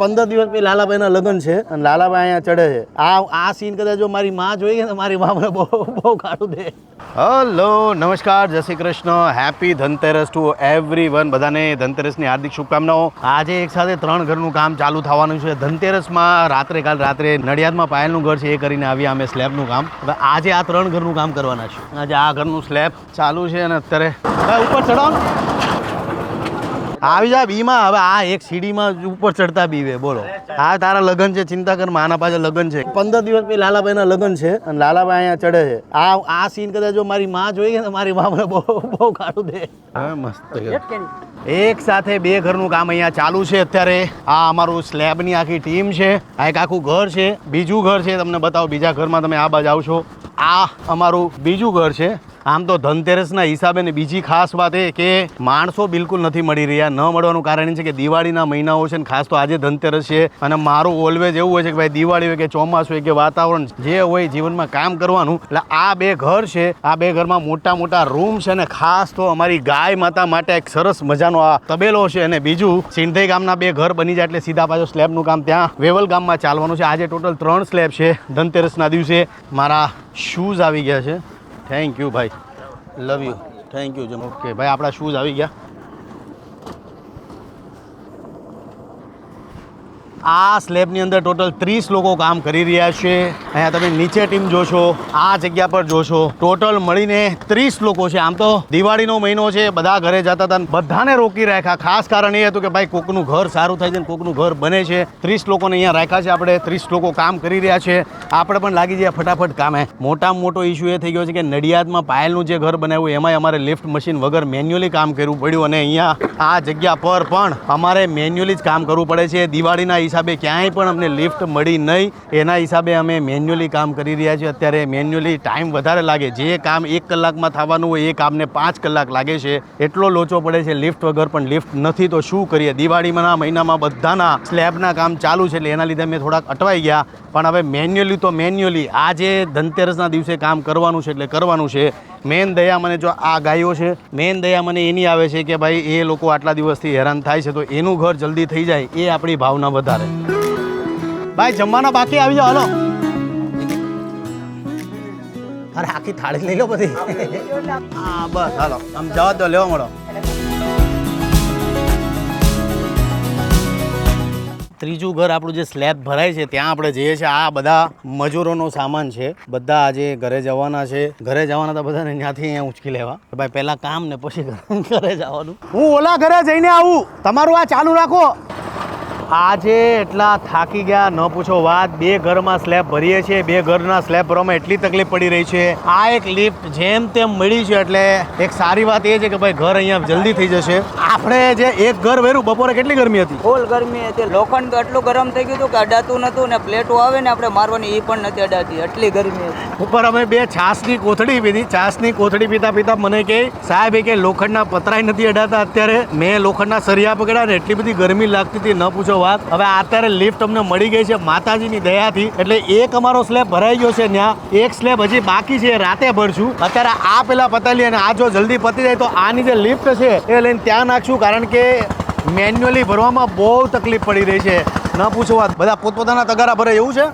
પંદર દિવસ પછી લાલાભાઈના લગ્ન છે અને લાલાભાઈ અહીંયા ચડે છે. આ આ સીન કદાચ જો મારી માં જોઈએ ને મારી માં મને બહુ બહુ કાઢું દે. હલો, નમસ્કાર, જય Shri Krishna. Happy Dhanteras to everyone બધાને ધનતેરસની હાર્દિક શુભકામનાઓ. આજે એક સાથે ત્રણ ઘરનું કામ ચાલુ થવાનું છે. ધનતેરસમાં રાત્રે કાલ રાત્રે નડિયાદમાં પાયલનું ઘર છે, એ કરીને આવ્યા અમે સ્લેબનું કામ. આજે આ ત્રણ ઘરનું કામ કરવાના છે. આજે આ ઘરનું સ્લેબ ચાલુ છે અને અત્યારે ઉપર ચડો. આવી જા બીમાં. હવે આ એક સીડીમાં ઉપર ચડતા બીવે બોલો. આ તારા લગન છે ચિંતા કર આના પાસે લગન છે. પંદર દિવસ પછી લાલાભાઈના લગન છે અને લાલાભાઈ અહીંયા ચડે છે. આ આ સીન કદાચ જો મારી માં જોઈએ ને મારી માં મને બહુ બહુ કાઢું દે. હા મસ્ત એક સાથે બે ઘરનું કામ અહીંયા ચાલુ છે અત્યારે. આ અમારું સ્લેબની આખી ટીમ છે. આ એક આખું ઘર છે. બીજું ઘર છે. તમને બતાવો બીજા ઘરમાં તમે આ બાજુ આવશો. આ અમારું બીજું ઘર છે. આમ તો ધનતેરસના હિસાબે ને બીજી ખાસ વાત એ કે માણસો બિલકુલ નથી મળી રહ્યા. ન મળવાનું કારણ છે કે દિવાળીના મહિનાઓ છે ને ખાસ તો આજે ધનતેરસ છે. અને મારું ઓલવેજ એવું હોય છે કે ભાઈ દિવાળી હોય કે ચોમાસું હોય કે વાતાવરણ જે હોય જીવનમાં કામ કરવાનું. એટલે આ બે ઘર છે. આ બે ઘરમાં મોટા મોટા રૂમ છે ને ખાસ તો અમારી ગાય માતા માટે એક સરસ મજાનો આ તબેલો છે. અને બીજું, સિંધઈ ગામના બે ઘર બની જાય એટલે સીધા પાછો સ્લેબનું કામ ત્યાં વેવલ ગામમાં ચાલવાનું છે. આજે ટોટલ ત્રણ સ્લેબ છે ધનતેરસના દિવસે. મારા શૂઝ આવી ગયા છે. થેન્ક યુ ભાઈ લવ યુ થેન્ક યુ જમ ઓકે ભાઈ આપણા શૂઝ આવી ગયા. આ સ્લેબની અંદર ટોટલ ત્રીસ લોકો કામ કરી રહ્યા છે. અહીંયા તમે નીચે ટીમ જોશો, આ જગ્યા પર જોશો. ટોટલ મળીને ત્રીસ લોકો છે. આમ તો દિવાળીનો મહિનો છે, બધા ઘરે જતા હતા. બધાને રોકી રાખ્યા. ખાસ કારણ એ હતું કે, ભાઈ, કોકનું ઘર સારું થાય છે કોકનું ઘર બને છે. ત્રીસ લોકોને અહીંયા રાખ્યા છે. આપણે ત્રીસ લોકો કામ કરી રહ્યા છે. આપણે પણ લાગી જાય ફટાફટ કામે. મોટામાં મોટો ઇસ્યુ એ થઈ ગયો છે કે નડિયાદમાં પાયલનું જે ઘર બનાવ્યું, એમાંય અમારે લિફ્ટ મશીન વગર મેન્યુઅલી કામ કરવું પડ્યું અને અહીંયા આ જગ્યા પર પણ અમારે મેન્યુઅલી જ કામ કરવું પડે છે. દિવાળીના હિસાબે ક્યાંય પણ અમને લિફ્ટ મળી નહીં. એના હિસાબે અમે મેન્યુઅલી કામ કરી રહ્યા છીએ. અત્યારે મેન્યુઅલી ટાઈમ વધારે લાગે. જે કામ એક કલાકમાં થવાનું હોય, એ કામને પાંચ કલાક લાગે છે. એટલો લોચો પડે છે લિફ્ટ વગર પણ લિફ્ટ નથી. તો શું કરીએ? દિવાળીમાંના મહિનામાં બધાના સ્લેબના કામ ચાલુ છે એટલે એના લીધે મેં થોડાક અટવાઈ ગયા. પણ હવે મેન્યુઅલી તો મેન્યુઅલી જે ધનતેરસના દિવસે કામ કરવાનું છે એટલે કરવાનું છે. મેન દયા મને જો આ ગાયો છે મેન દયા મને એની આવે છે કે ભાઈ એ લોકો આટલા દિવસથી હેરાન થાય છે તો એનું ઘર જલ્દી થઈ જાય એ આપણી ભાવના વધારે. ભાઈ જમવાના બાકી આવી જાઓ હાલો. અરે આખી થાળી લઈ લો બધી. હા બસ હાલો. આમ જવા દો લેવા મળો. ત્રીજું ઘર આપણું જે સ્લેબ ભરાય છે, ત્યાં આપણે જઈએ છીએ. આ બધા મજૂરોનો સામાન છે. બધા આજે ઘરે જવાના છે. ઘરે જવાના તો બધાને ત્યાંથી અહીંયા ઉચકી લેવા. ભાઈ, પહેલાં કામ ને પછી ઘરે જવાનું. હું ઓલા ઘરે જઈને આવું. તમારું આ ચાલુ રાખો. આજે એટલા થાકી ગયા ન પૂછો વાત. બે ઘરમાં સ્લેબ ભરીએ છીએ બે ઘરના સ્લેબ ભરવામાં એટલી તકલીફ પડી રહી છે. આ એક લિફ્ટ જેમ તેમ મળી છે એટલે એક સારી વાત એ છે કે ભાઈ ઘર અહીંયા જલ્દી થઈ જશે. આપણે જે એક ઘર વેરું બપોરે કેટલી ગરમી હતી? ફૂલ ગરમી હતી. લોખંડ તો એટલું ગરમ થઈ ગયું હતું કે અડાતું નતું ને પ્લેટો આવે ને આપણે મારવાની એ પણ નથી અડાતી. એટલી ગરમી હતી. ઉપર અમે બે છાસની કોથળી પીધી. છાસની કોથળી પીતા પીતા મને કહે સાહેબ એ કે લોખંડના પતરાય નથી અડાતા અત્યારે. મેં લોખંડના સરિયા પકડ્યા ને એટલી બધી ગરમી લાગતી હતી ન પૂછો વાત. હવે અત્યારે લિફ્ટ અમને મળી ગઈ છે માતાજીની દયાથી. એટલે એક અમારો સ્લેબ ભરાઈ ગયો છે ત્યાં. એક સ્લેબ હજી બાકી છે, રાતે ભરશું. અત્યારે આ પેલા પતાલી અને આ જો જલ્દી પતી જાય તો આની જે લિફ્ટ છે, એ લઈને ત્યાં નાખશું, કારણ કે મેન્યુઅલી ભરવામાં બહુ તકલીફ પડી રહી છે. ન પૂછો વાત. બધા પોતપોતાના તગારા ભરે એવું છે?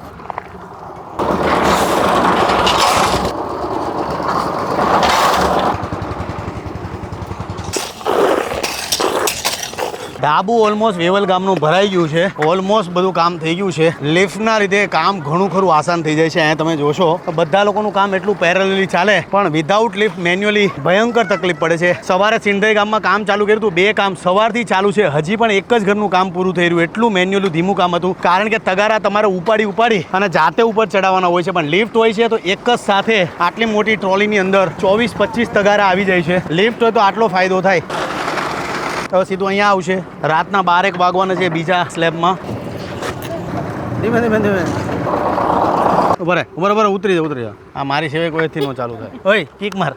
ડાબુ ઓલમોસ્ટ વેવલ ગામનું ભરાઈ ગયું છે. ઓલમોસ્ટ બધું કામ થઈ ગયું છે. લિફ્ટના લીધે કામ ઘણું ખરું આસાન થઈ જાય છે. અહીંયા તમે જોશો. બધા લોકોનું કામ એટલું પેરેલલી ચાલે, પણ વિધાઉટ લિફ્ટ મેન્યુઅલી ભયંકર તકલીફ પડે છે. સવારે સિંધઈ ગામમાં કામ ચાલુ કર્યું હતું. બે કામ સવારથી ચાલુ છે. હજી પણ એક જ ઘરનું કામ પૂરું થઈ રહ્યું. એટલું મેન્યુઅલી ધીમું કામ હતું. કારણ કે તગારા તમારે ઉપાડી ઉપાડી અને જાતે ઉપર ચડાવવાના હોય છે. પણ લિફ્ટ હોય છે તો એક જ સાથે આટલી મોટી ટ્રોલીની અંદર ચોવીસ પચીસ તગારા આવી જાય છે. લિફ્ટ હોય તો આટલો ફાયદો થાય. હવે સીધું અહીંયા આવશે. રાતના બારેક વાગવાના છે બીજા સ્લેબમાં. ધીમે ધીમે ધીમે. બરાબર રહે, ઉતરી જાય ઉતરી જા. આ મારી સિવાય કોઈથી ન ચાલુ થાય. ઓય કીક માર.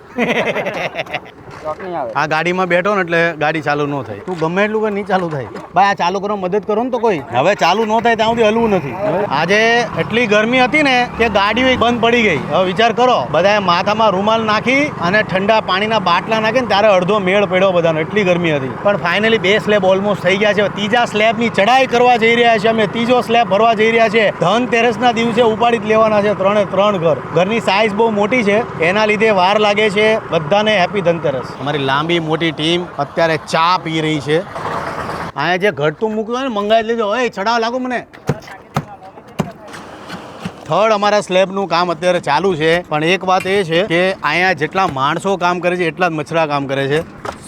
આ ગાડીમાં બેઠો ને એટલે ગાડી ચાલુ ન થાય. તું ગમે એટલું કે નહીં ચાલુ થાય. ભાઈ આ ચાલુ કરો મદદ કરો ને તો કોઈ. હવે ચાલુ ન થાય ત્યાં સુધી હલવું નથી. આજે એટલી ગરમી હતી ને કે ગાડીઓ બંધ પડી ગઈ. હવે વિચાર કરો બધાએ માથામાં રૂમાલ નાખી અને ઠંડા પાણીના બાટલા નાખી ને ત્યારે અડધો મેળ પડ્યો બધાનો. એટલી ગરમી હતી. પણ ફાઇનલી બે સ્લેબ ઓલમોસ્ટ થઈ ગયા છે. ત્રીજા સ્લેબની ચડાઈ કરવા જઈ રહ્યા છે અમે. ત્રીજો સ્લેબ ભરવા જઈ રહ્યા છે. ધનતેરસના દિવસે ઉપાડી જ લેવાના છે ત્રણે ત્રણ ઘર. ઘરની સાઇઝ બહુ મોટી છે. એના લીધે વાર લાગે છે. બધાને હેપી ધનતેરસ. અમારી લાંબી, મોટી ટીમ અત્યારે ચા પી રહી છે. અહીંયા જે ઘટતું મૂક્યું હોય ને, મંગાવી લેજો. ઓય ચડાવ લાગુ મને. થર્ડ અમારા સ્લેબનું કામ અત્યારે ચાલુ છે. પણ એક વાત એ છે કે અહીંયા જેટલા માણસો કામ કરે છે, એટલા જ મચ્છરા કામ કરે છે.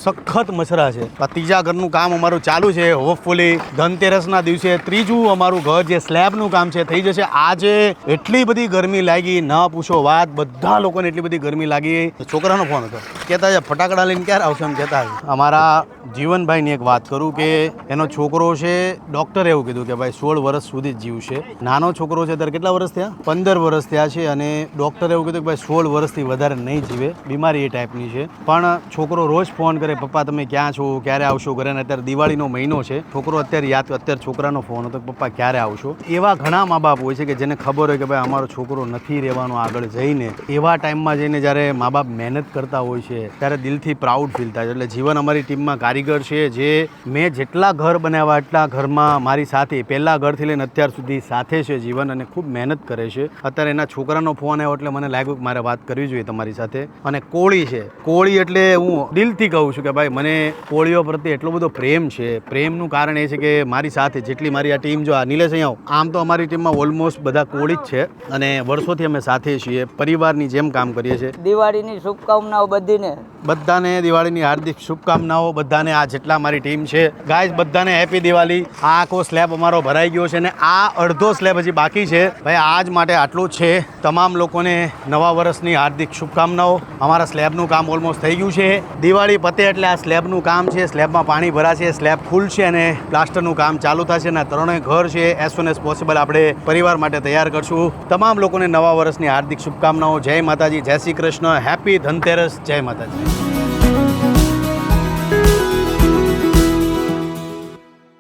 સખત મચ્છરા છે. આ ત્રીજા ઘરનું કામ અમારું ચાલુ છે. હોપફુલી ધનતેરસના દિવસે ત્રીજું અમારું ઘર જે સ્લેબનું કામ છે થઈ જશે. આજે એટલી બધી ગરમી લાગી, ન પૂછો વાત, બધા લોકોને એટલી બધી ગરમી લાગી. છોકરાનો ફોન હતો. કહેતા છે ફટાકડા લઈને ક્યારે આવશે? એમ કહેતા અમારા જીવનભાઈની એક વાત કરું કે એનો છોકરો છે ડૉક્ટરે એવું કીધું કે, ભાઈ, સોળ વર્ષ સુધી જીવશે. નાનો છોકરો છે, ત્યારે કેટલા વર્ષ થયા? પંદર વર્ષ થયા છે અને ડૉક્ટરે એવું કીધું કે, ભાઈ, સોળ વર્ષથી વધારે નહીં જીવે. બીમારી એ ટાઈપની છે. પણ છોકરો રોજ ફોન કરે પપ્પા, તમે ક્યાં છો? ક્યારે આવશો ઘરે? અને અત્યારે દિવાળીનો મહિનો છે. છોકરો અત્યારે યાદ અત્યારે છોકરાનો ફોન હતો પપ્પા, ક્યારે આવશો? એવા ઘણા મા બાપ હોય છે કે જેને ખબર હોય કે, ભાઈ, અમારો છોકરો નથી રહેવાનો આગળ જઈને. એવા ટાઈમમાં જઈને જ્યારે મા બાપ મહેનત કરતા હોય છે, ત્યારે દિલથી પ્રાઉડ ફીલ થાય છે. એટલે જીવન અમારી ટીમમાં કારીગર છે જે મેં જેટલા ઘર બનાવ્યા, એટલા ઘરમાં મારી સાથે, પહેલા ઘરથી લઈને અત્યાર સુધી સાથે છે જીવન અને ખૂબ મહેનત કરે છે. અત્યારે એના છોકરાનો ફોન આવ્યો એટલે મને લાગ્યું કે મારે વાત કરવી જોઈએ તમારી સાથે. અને કોળી છે. કોળી એટલે હું દિલથી કહું છું. કે ભાઈ મને કોળીઓ પ્રત્યે એટલો બધો પ્રેમ છે. પ્રેમનું કારણ એ છે કે મારી સાથે જેટલી મારી આ ટીમ જો આ નિલેશ અહીંયા આમ તો અમારી ટીમમાં ઓલમોસ્ટ બધા કોળી જ છે અને વર્ષોથી અમે સાથે છીએ પરિવારની જેમ કામ કરીએ છીએ. દિવાળીની શુભકામનાઓ બધીને. બધાને દિવાળીની હાર્દિક શુભકામનાઓ બધાને આ જેટલા મારી ટીમ છે. ગાઈઝ બધાને હેપી દિવાળી. આ આખો સ્લેબ અમારો ભરાઈ ગયો છે ને આ અડધો સ્લેબ હજી બાકી છે. ભાઈ આજ માટે આટલું જ છે. તમામ લોકોને નવા વર્ષની હાર્દિક શુભકામનાઓ. અમારા સ્લેબનું કામ ઓલમોસ્ટ થઈ ગયું છે. દિવાળી પતે એટલે આ સ્લેબનું કામ છે, સ્લેબમાં પાણી ભરાશે, સ્લેબ ખુલશે અને પ્લાસ્ટરનું કામ ચાલુ થશે અને ત્રણેય ઘર છે એઝ સુન એઝ પોસિબલ આપણે પરિવાર માટે તૈયાર કરશું. તમામ લોકોને નવા વર્ષની હાર્દિક શુભકામનાઓ. જય માતાજી, જય શ્રી કૃષ્ણ. હેપી ધનતેરસ. જય માતાજી.